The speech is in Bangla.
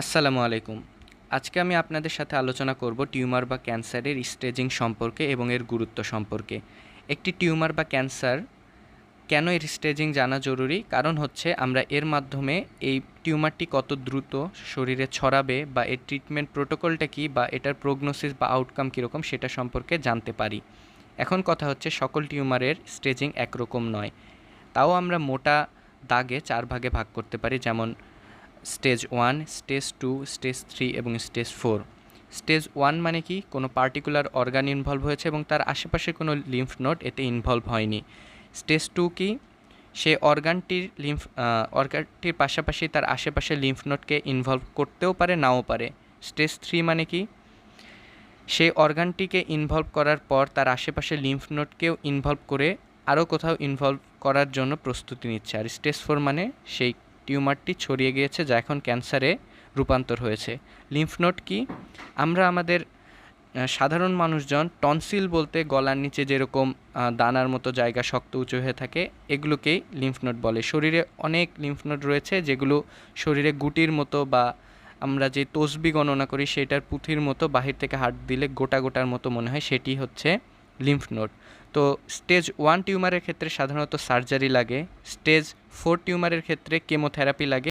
আসসালামু আলাইকুম। আজকে আমি আপনাদের সাথে আলোচনা করব টিউমার বা ক্যান্সারের স্টেজিং সম্পর্কে এবং এর গুরুত্ব সম্পর্কে। একটি টিউমার বা ক্যান্সার কেন এর স্টেজিং জানা জরুরি? কারণ হচ্ছে আমরা এর মাধ্যমে এই টিউমারটি কত দ্রুত শরীরে ছড়াবে বা এর ট্রিটমেন্ট প্রোটোকলটা কী বা এটার প্রোগনোসিস বা আউটকাম কীরকম সেটা সম্পর্কে জানতে পারি। এখন কথা হচ্ছে সকল টিউমারের স্টেজিং একরকম নয়। তাও আমরা মোটা দাগে চার ভাগে ভাগ করতে পারি। যেমন stage one, stage two, stage three এবং স্টেজ ফোর। স্টেজ ওয়ান মানে কি? কোনো পার্টিকুলার অর্গান ইনভলভ হয়েছে এবং তার আশেপাশে কোনো লিম্ফ নোড এতে ইনভলভ হয়নি। স্টেজ টু কি? সে অর্গানটির লিম্ফ অর্গানটির পাশাপাশি তার আশেপাশে লিম্ফ নোডকে ইনভলভ করতেও পারে, নাও পারে। স্টেজ থ্রি মানে কি? সেই অর্গানটিকে ইনভলভ করার পর তার আশেপাশে লিম্ফ নোডকেও ইনভলভ করে আরও কোথাও ইনভলভ করার জন্য প্রস্তুতি নিচ্ছে। আর স্টেজ ফোর মানে সেই টিউমারটি ছড়িয়ে গিয়েছে যা এখন ক্যান্সারে রূপান্তর হয়েছে। লিম্ফ নোড কি? আমরা আমাদের সাধারণ মানুষজন টনসিল বলতে গলার নিচে যেরকম দানার মতো জায়গা শক্ত উঁচু হয়ে থাকে, এগুলোকেই লিম্ফ নোড বলে। শরীরে অনেক লিম্ফ নোড রয়েছে যেগুলো শরীরে গুটির মতো বা আমরা যে তসবি গণনা করি সেটার পুঁথির মতো বাহির থেকে হাত দিলে গোটা গোটার মতো মনে হয় সেটি হচ্ছে লিম্ফ নোড। তো স্টেজ ওয়ান টিউমারের ক্ষেত্রে সাধারণত সার্জারি লাগে স্টেজ ফোর টিউমারের ক্ষেত্রে কেমোথেরাপি লাগে।